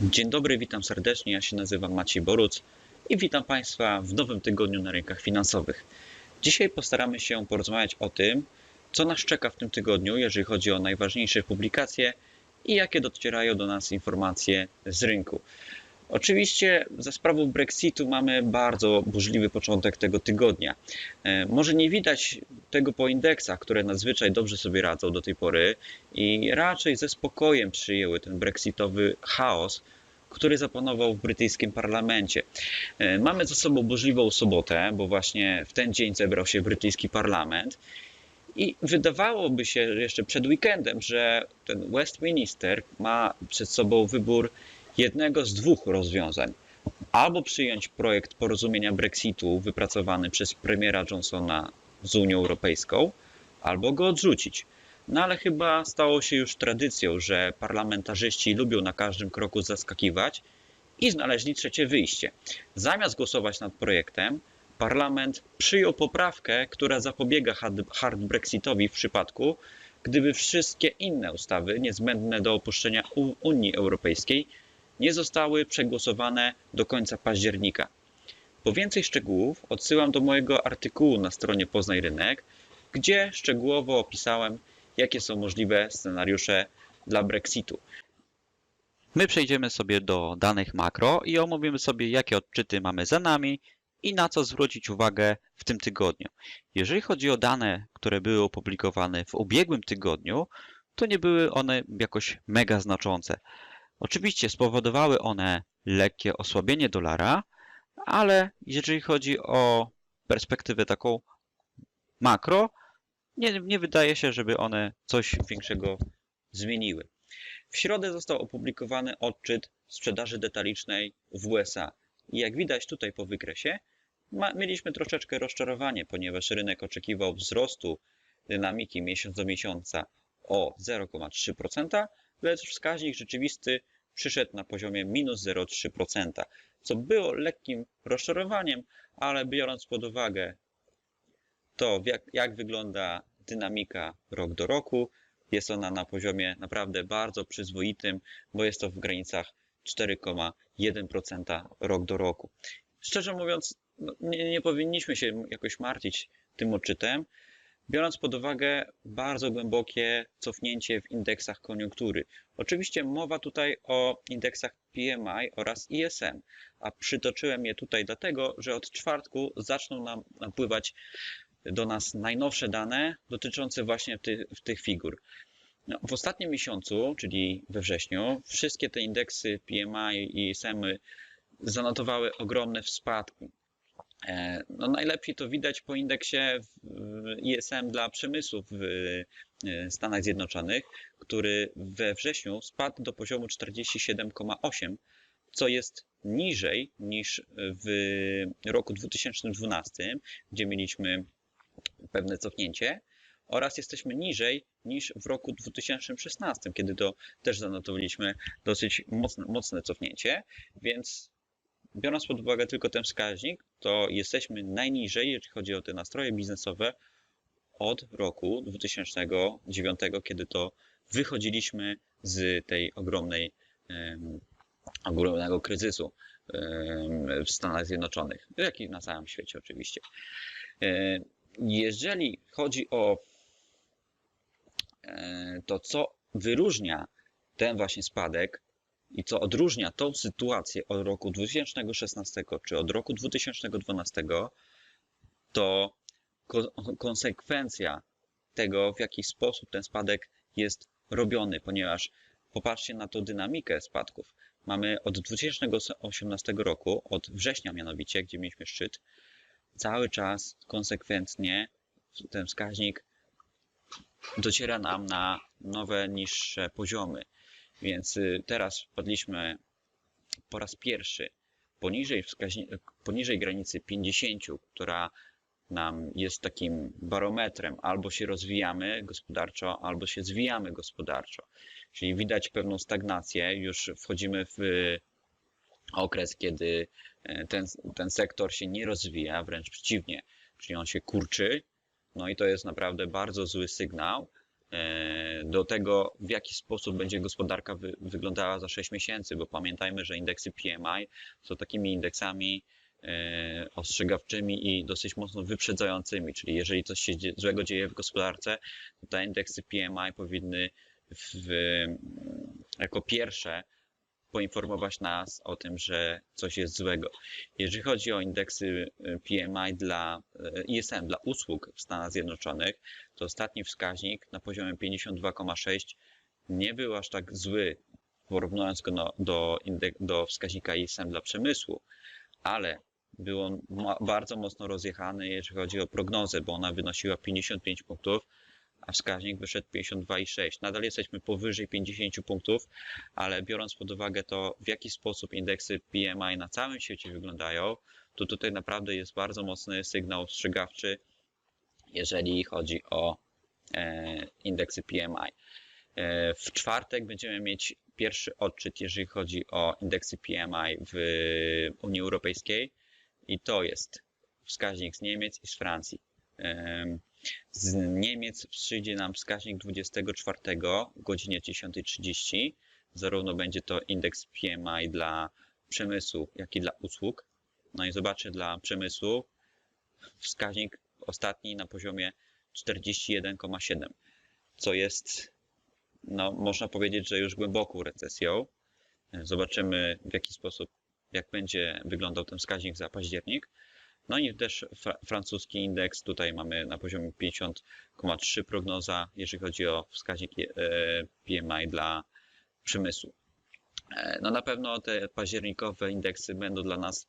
Dzień dobry, witam serdecznie. Ja się nazywam Maciej Boruc i witam Państwa w nowym tygodniu na rynkach finansowych. Dzisiaj postaramy się porozmawiać o tym, co nas czeka w tym tygodniu, jeżeli chodzi o najważniejsze publikacje i jakie docierają do nas informacje z rynku. Oczywiście za sprawą Brexitu mamy bardzo burzliwy początek tego tygodnia. E, Może nie widać tego po indeksach, które nadzwyczaj dobrze sobie radzą do tej pory i raczej ze spokojem przyjęły ten brexitowy chaos, który zapanował w brytyjskim parlamencie. E, Mamy za sobą burzliwą sobotę, bo właśnie w ten dzień zebrał się brytyjski parlament. I wydawałoby się jeszcze przed weekendem, że ten Westminster ma przed sobą wybór jednego z dwóch rozwiązań. Albo przyjąć projekt porozumienia Brexitu wypracowany przez premiera Johnsona z Unią Europejską, albo go odrzucić. No ale chyba stało się już tradycją, że parlamentarzyści lubią na każdym kroku zaskakiwać i znaleźli trzecie wyjście. Zamiast głosować nad projektem, parlament przyjął poprawkę, która zapobiega hard- Brexitowi w przypadku, gdyby wszystkie inne ustawy niezbędne do opuszczenia Unii Europejskiej nie zostały przegłosowane do końca października. Po więcej szczegółów odsyłam do mojego artykułu na stronie Poznaj Rynek, gdzie szczegółowo opisałem, jakie są możliwe scenariusze dla Brexitu. My przejdziemy sobie do danych makro i omówimy sobie, jakie odczyty mamy za nami i na co zwrócić uwagę w tym tygodniu. Jeżeli chodzi o dane, które były opublikowane w ubiegłym tygodniu, to nie były one jakoś mega znaczące. Oczywiście spowodowały one lekkie osłabienie dolara, ale jeżeli chodzi o perspektywę taką makro, nie, nie wydaje się, żeby one coś większego zmieniły. W środę został opublikowany odczyt sprzedaży detalicznej w USA. I jak widać tutaj po wykresie, ma, mieliśmy troszeczkę rozczarowanie, ponieważ rynek oczekiwał wzrostu dynamiki miesiąc do miesiąca o 0,3%, lecz wskaźnik rzeczywisty przyszedł na poziomie minus 0,3%, co było lekkim rozczarowaniem, ale biorąc pod uwagę to, jak, jak wygląda dynamika rok do roku, jest ona na poziomie naprawdę bardzo przyzwoitym, bo jest to w granicach 4,1% rok do roku. Szczerze mówiąc, no, nie, nie powinniśmy się jakoś martwić tym odczytem, biorąc pod uwagę bardzo głębokie cofnięcie w indeksach koniunktury. Oczywiście mowa tutaj o indeksach PMI oraz ISM, a przytoczyłem je tutaj dlatego, że od czwartku zaczną nam napływać do nas najnowsze dane dotyczące właśnie tych, tych figur. No, w ostatnim miesiącu, czyli we wrześniu, wszystkie te indeksy PMI i ISM zanotowały ogromne spadki. E, No, najlepiej to widać po indeksie ISM dla przemysłu w e, Stanach Zjednoczonych, który we wrześniu spadł do poziomu 47,8, co jest niżej niż w roku 2012, gdzie mieliśmy pewne cofnięcie, oraz jesteśmy niżej niż w roku 2016, kiedy to też zanotowaliśmy dosyć mocne, mocne cofnięcie, więc biorąc pod uwagę tylko ten wskaźnik, to jesteśmy najniżej, jeżeli chodzi o te nastroje biznesowe, od roku 2009, kiedy to wychodziliśmy z tej ogromnej, em, ogromnego kryzysu em, w Stanach Zjednoczonych, jak i na całym świecie oczywiście. Jeżeli chodzi o e, to, co wyróżnia ten właśnie spadek i co odróżnia tą sytuację od roku 2016 czy od roku 2012, to ko- konsekwencja tego, w jaki sposób ten spadek jest robiony, ponieważ popatrzcie na tą dynamikę spadków. Mamy od 2018 roku, od września mianowicie, gdzie mieliśmy szczyt, cały czas konsekwentnie ten wskaźnik dociera nam na nowe, niższe poziomy. Więc y, teraz wpadliśmy po raz pierwszy poniżej, poniżej granicy 50, która nam jest takim barometrem, albo się rozwijamy gospodarczo, albo się zwijamy gospodarczo. Czyli widać pewną stagnację, już wchodzimy w okres, kiedy e, ten, ten sektor się nie rozwija, wręcz przeciwnie, czyli on się kurczy. No i to jest naprawdę bardzo zły sygnał, do tego, w jaki sposób będzie gospodarka wy, wyglądała za 6 miesięcy, bo pamiętajmy, że indeksy PMI są takimi indeksami e, ostrzegawczymi i dosyć mocno wyprzedzającymi, czyli jeżeli coś się złego dzieje w gospodarce, to te indeksy PMI powinny w, jako pierwsze poinformować nas o tym, że coś jest złego. Jeżeli chodzi o indeksy e, PMI dla e, ISM, dla usług w Stanach Zjednoczonych, to ostatni wskaźnik na poziomie 52,6 nie był aż tak zły, porównując go no, do, do wskaźnika ISM dla przemysłu, ale był on bardzo mocno rozjechany, jeżeli chodzi o prognozę, bo ona wynosiła 55 punktów, a wskaźnik wyszedł 52,6. Nadal jesteśmy powyżej 50 punktów, ale biorąc pod uwagę to, w jaki sposób indeksy PMI na całym świecie wyglądają, to tutaj naprawdę jest bardzo mocny sygnał ostrzegawczy, jeżeli chodzi o e, indeksy PMI. E, w czwartek będziemy mieć pierwszy odczyt, jeżeli chodzi o indeksy PMI w Unii Europejskiej i to jest wskaźnik z Niemiec i z Francji. Z Niemiec przyjdzie nam wskaźnik 24 w godzinie 10.30. Zarówno będzie to indeks PMI dla przemysłu, jak i dla usług. No i zobaczę dla przemysłu wskaźnik ostatni na poziomie 41,7, co jest, no, można powiedzieć, że już głęboką recesją. Zobaczymy w jaki sposób, jak będzie wyglądał ten wskaźnik za październik. No i też fra francuski indeks, tutaj mamy na poziomie 50,3 prognoza, jeżeli chodzi o wskaźnik e, PMI dla przemysłu. E, no na pewno te październikowe indeksy będą dla nas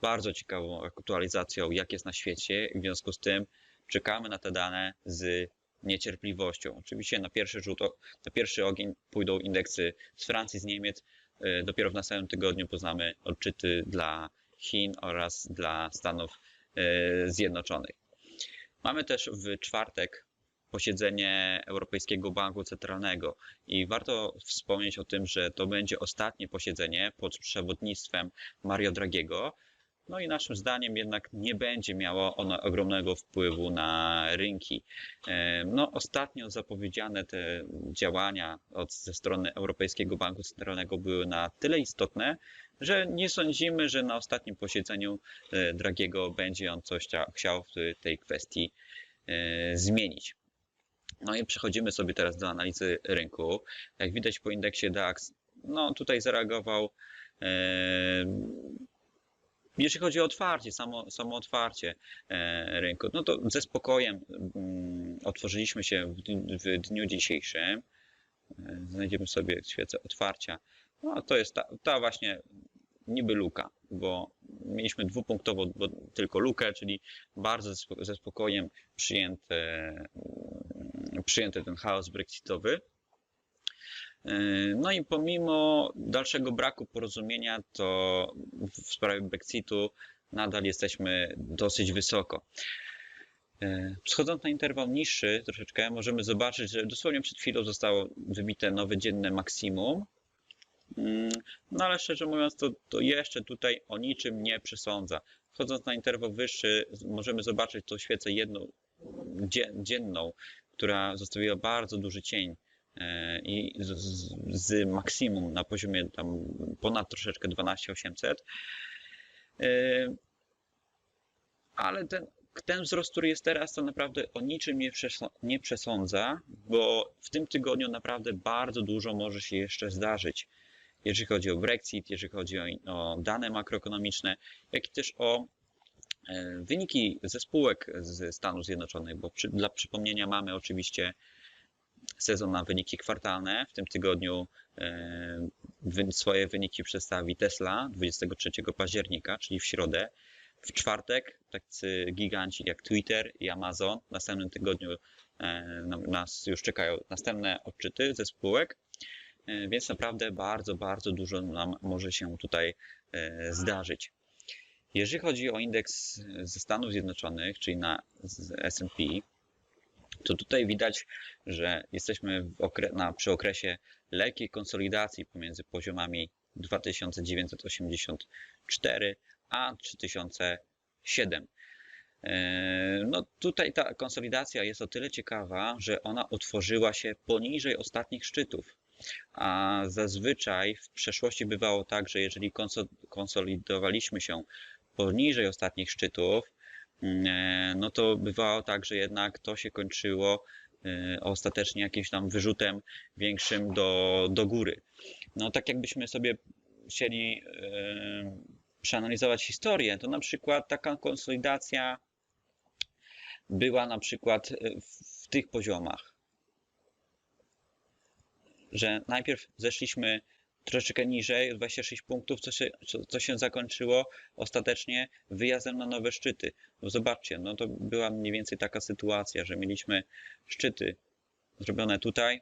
bardzo ciekawą aktualizacją, jak jest na świecie w związku z tym czekamy na te dane z niecierpliwością. Oczywiście na pierwszy rzut, na pierwszy ogień pójdą indeksy z Francji, z Niemiec. E, dopiero w następnym tygodniu poznamy odczyty dla Chin oraz dla Stanów e, Zjednoczonych. Mamy też w czwartek posiedzenie Europejskiego Banku Centralnego i warto wspomnieć o tym, że to będzie ostatnie posiedzenie pod przewodnictwem Mario Dragiego, no i naszym zdaniem jednak nie będzie miało ono ogromnego wpływu na rynki. E, no, ostatnio zapowiedziane te działania od, ze strony Europejskiego Banku Centralnego były na tyle istotne, że nie sądzimy, że na ostatnim posiedzeniu e, Dragiego będzie on coś chciał w tej kwestii e, zmienić. No i przechodzimy sobie teraz do analizy rynku. Jak widać po indeksie DAX, no tutaj zareagował jeżeli chodzi o otwarcie, samo, samo otwarcie e, rynku, no to ze spokojem mm, otworzyliśmy się w, dniu dzisiejszym. E, znajdziemy sobie świecę otwarcia. No to jest ta, ta właśnie niby luka, bo mieliśmy dwupunktową bo tylko lukę, czyli bardzo ze spokojem przyjęte, mm, przyjęty ten chaos brexitowy. E, no i pomimo dalszego braku porozumienia, to w sprawie Brexitu nadal jesteśmy dosyć wysoko. E, Schodząc na interwał niższy troszeczkę, możemy zobaczyć, że dosłownie przed chwilą zostało wybite nowe dzienne maksimum. Mm, no ale szczerze mówiąc, to, to jeszcze tutaj o niczym nie przesądza. Wchodząc na interwał wyższy, możemy zobaczyć tą świecę jedną, dzienną, która zostawiła bardzo duży cień i z, z, maksimum na poziomie tam ponad troszeczkę 12800. E, ale ten, ten wzrost, który jest teraz, to naprawdę o niczym nie, nie przesądza, bo w tym tygodniu naprawdę bardzo dużo może się jeszcze zdarzyć. Jeżeli chodzi o Brexit, jeżeli chodzi o, o dane makroekonomiczne, jak i też o e, wyniki ze spółek ze Stanów Zjednoczonych, bo przy, dla przypomnienia mamy oczywiście sezon na wyniki kwartalne. W tym tygodniu e, swoje wyniki przedstawi Tesla 23 października, czyli w środę. W czwartek tacy giganci jak Twitter i Amazon. W następnym tygodniu e, nas już czekają następne odczyty ze spółek. E, więc naprawdę bardzo, bardzo dużo nam może się tutaj zdarzyć. Jeżeli chodzi o indeks ze Stanów Zjednoczonych, czyli na S&P, to tutaj widać, że jesteśmy okre na, przy okresie lekkiej konsolidacji pomiędzy poziomami 2984 a 3007. E, No tutaj ta konsolidacja jest o tyle ciekawa, że ona utworzyła się poniżej ostatnich szczytów. A zazwyczaj w przeszłości bywało tak, że jeżeli konso- konsolidowaliśmy się poniżej ostatnich szczytów, no to bywało tak, że jednak to się kończyło e, ostatecznie jakimś tam wyrzutem większym do, do góry. No tak jakbyśmy sobie chcieli e, przeanalizować historię, to na przykład taka konsolidacja była na przykład e, w, w tych poziomach, że najpierw zeszliśmy troszeczkę niżej, 26 punktów, co się, co, się zakończyło ostatecznie wyjazdem na nowe szczyty. No zobaczcie, no to była mniej więcej taka sytuacja, że mieliśmy szczyty zrobione tutaj,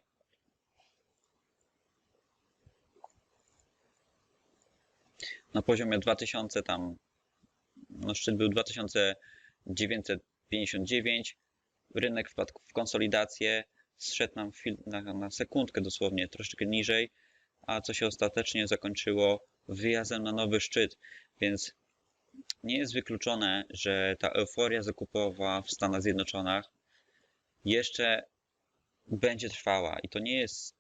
na poziomie 2000 tam, no szczyt był 2959, rynek wpadł w konsolidację, zszedł nam na, na sekundkę dosłownie troszeczkę niżej, a co się ostatecznie zakończyło wyjazdem na nowy szczyt, więc nie jest wykluczone, że ta euforia zakupowa w Stanach Zjednoczonych jeszcze będzie trwała i to nie jest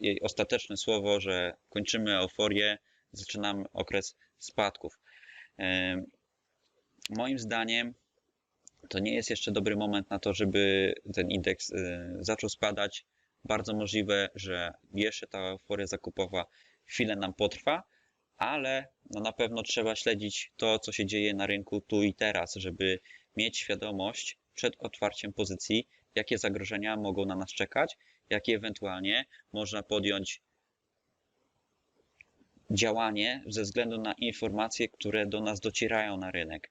jej ostateczne słowo, że kończymy euforię, zaczynamy okres spadków. Moim zdaniem to nie jest jeszcze dobry moment na to, żeby ten indeks y, zaczął spadać. Bardzo możliwe, że jeszcze ta euforia zakupowa chwilę nam potrwa, ale no na pewno trzeba śledzić to, co się dzieje na rynku tu i teraz, żeby mieć świadomość przed otwarciem pozycji, jakie zagrożenia mogą na nas czekać, jakie ewentualnie można podjąć działanie ze względu na informacje, które do nas docierają na rynek.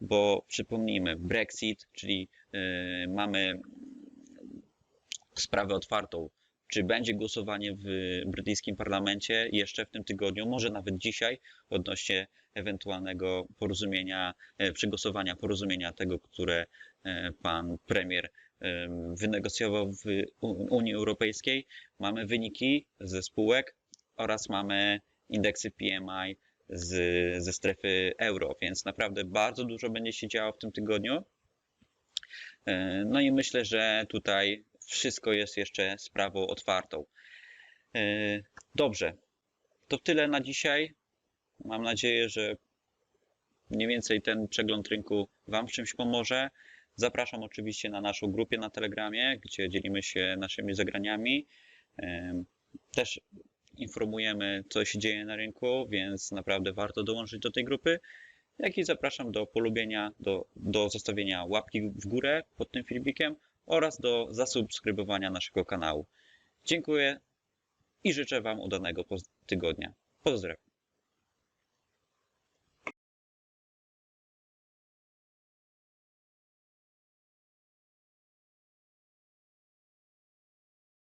Bo przypomnijmy, Brexit, czyli yy, mamy sprawę otwartą, czy będzie głosowanie w brytyjskim parlamencie jeszcze w tym tygodniu, może nawet dzisiaj, odnośnie ewentualnego porozumienia, e, przegłosowania porozumienia tego, które e, pan premier e, wynegocjował w Unii Europejskiej. Mamy wyniki ze spółek oraz mamy indeksy PMI z, ze strefy euro, więc naprawdę bardzo dużo będzie się działo w tym tygodniu. No i myślę, że tutaj wszystko jest jeszcze sprawą otwartą. E, Dobrze, to tyle na dzisiaj. Mam nadzieję, że mniej więcej ten przegląd rynku Wam w czymś pomoże. Zapraszam oczywiście na naszą grupę na Telegramie, gdzie dzielimy się naszymi zagraniami. E, Też informujemy, co się dzieje na rynku, więc naprawdę warto dołączyć do tej grupy. Jak i zapraszam do polubienia, do, do zostawienia łapki w górę pod tym filmikiem oraz do zasubskrybowania naszego kanału. Dziękuję i życzę Wam udanego tygodnia. Pozdrawiam.